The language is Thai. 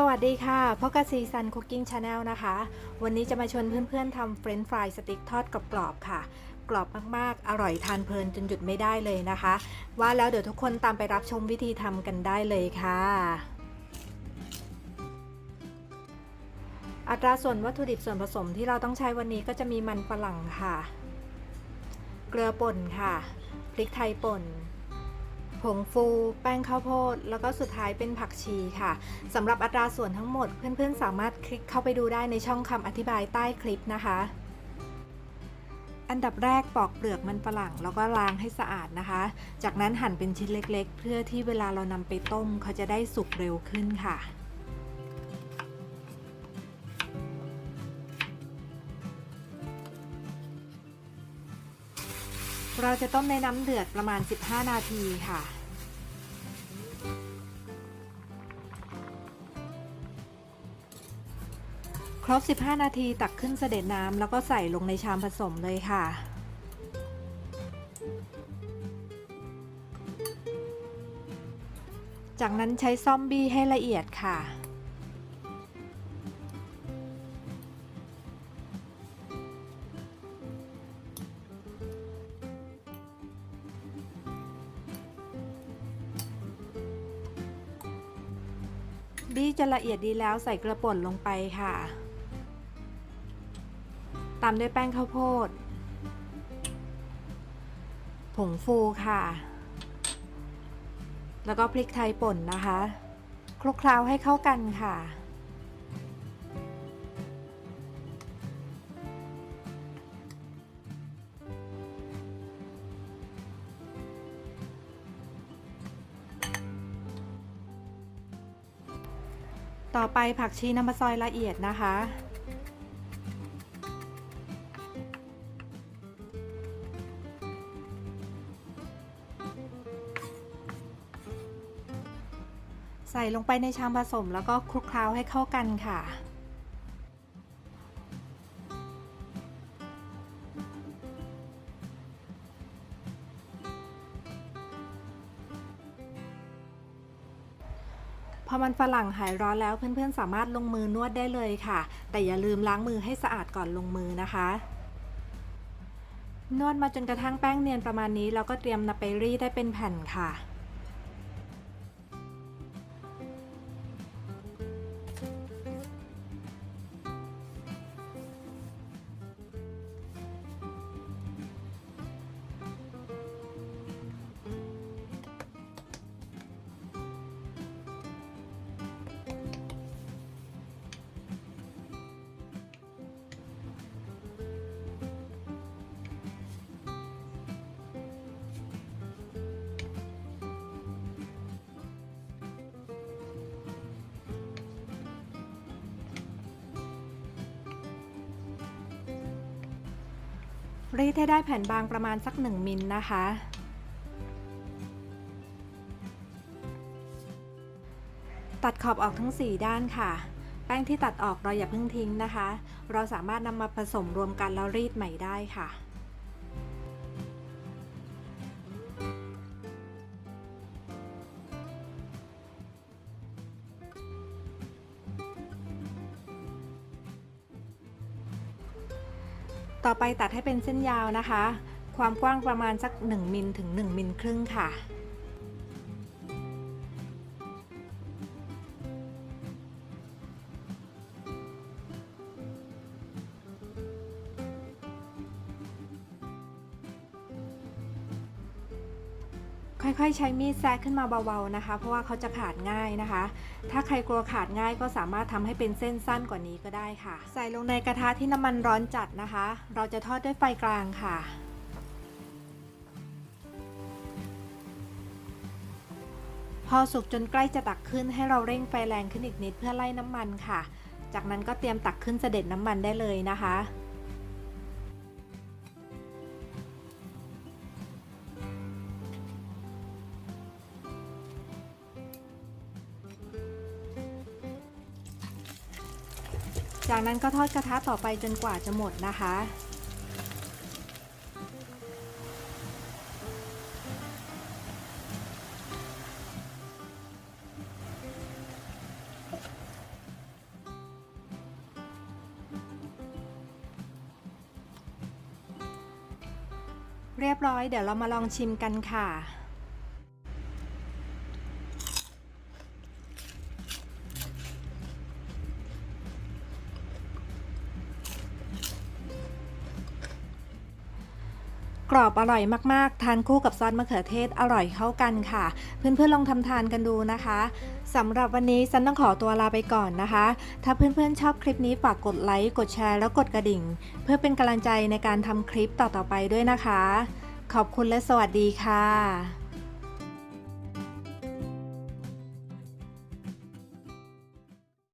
สวัสดีค่ะพบกับซีซันคุกกิ้งชาแนลนะคะ วันนี้จะมาชวนเพื่อนๆทำเฟรนช์ฟรายสติ๊กทอดกรอบๆค่ะ กรอบมากๆ อร่อยทานเพลินจนหยุดไม่ได้เลยนะคะ ว่าแล้วเดี๋ยวทุกคนตามไปรับชมวิธีทำกันได้เลยค่ะ อัตราส่วนวัตถุดิบส่วนผสมที่เราต้องใช้วันนี้ก็จะมีมันฝรั่งค่ะ เกลือป่นค่ะ พริกไทยป่น ผงฟู แป้งข้าวโพด แล้วก็สุดท้ายเป็นผักชีค่ะสำหรับอัตราส่วนทั้งหมดเพื่อนๆ สามารถคลิกเข้าไปดูได้ในช่องคำอธิบายใต้คลิปนะคะ อันดับแรกปอกเปลือกมันฝรั่ง แล้วก็ล้างให้สะอาดนะคะ จากนั้นหั่นเป็นชิ้นเล็ก ๆ เพื่อที่เวลาเรานำไปต้มเขาจะได้สุกเร็วขึ้นค่ะเราจะต้มในน้ำเดือดประมาณ 15 นาทีค่ะ รบ 15 นาทีตักขึ้นเสด็จน้ำแล้วก็ใส่ลงในชามผสมเลยค่ะ จากนั้นใช้ซ่อมบี้ให้ละเอียดค่ะบี้จะละเอียดดีแล้วใส่กระป่นลงไปค่ะ ตามด้วยแป้งข้าวโพด ผงฟูค่ะ แล้วก็พริกไทยป่นนะคะ คลุกเคล้าให้เข้ากันค่ะ ต่อไปผักชีนำมาซอยละเอียดนะคะ ส่ลงไปในชามผสมแล้วก็คลุกเคล้าให้เข้ากันค่ะพอมันฝรั่งหายร้อนแล้วเพื่อนๆ สามารถลงมือนวดได้เลยค่ะ แต่อย่าลืมล้างมือให้สะอาดก่อนลงมือนะคะ นวดมาจนกระทั่งแป้งเนียนประมาณนี้ เราก็เตรียมนำไปรีดได้เป็นแผ่นค่ะ รีดให้ได้แผ่นบางประมาณสัก 1 มิลนะคะ ตัดขอบออกทั้ง 4 ด้านค่ะ แป้งที่ตัดออกเราอย่าเพิ่งทิ้งนะคะ เราสามารถนำมาผสมรวมกันแล้วรีดใหม่ได้ค่ะ ต่อไปตัดให้เป็นเส้นยาวนะคะ ความกว้างประมาณสัก 1 มิลถึง 1 มิลครึ่งค่ะ ค่อยๆ ใช้มีดแซะขึ้นมาเบาๆนะคะ เพราะว่าเขาจะขาดง่ายนะคะ ถ้าใครกลัวขาดง่ายก็สามารถทำให้เป็นเส้นสั้นกว่านี้ก็ได้ค่ะ ใส่ลงในกระทะที่น้ำมันร้อนจัดนะคะ เราจะทอดด้วยไฟกลางค่ะพอสุกจนใกล้จะตักขึ้นให้เราเร่งไฟแรงขึ้นอีกนิดเพื่อไล่น้ำมันค่ะ จากนั้นก็เตรียมตักขึ้นเสด็จน้ำมันได้เลยนะคะ จากนั้นก็ทอดกระทะต่อไปจนกว่าจะหมดนะคะ เรียบร้อยเดี๋ยวเรามาลองชิมกันค่ะ กรอบอร่อยมากๆ ทานคู่กับซอสมะเขือเทศอร่อยเข้ากันค่ะ เพื่อนๆลองทำทานกันดูนะคะสำหรับวันนี้ซันต้องขอตัวลาไปก่อนนะคะ ถ้าเพื่อนๆชอบคลิปนี้ฝากกดไลค์ กดแชร์แล้วกดกระดิ่ง เพื่อเป็นกำลังใจในการทำคลิปต่อๆไปด้วยนะคะ ขอบคุณและสวัสดีค่ะ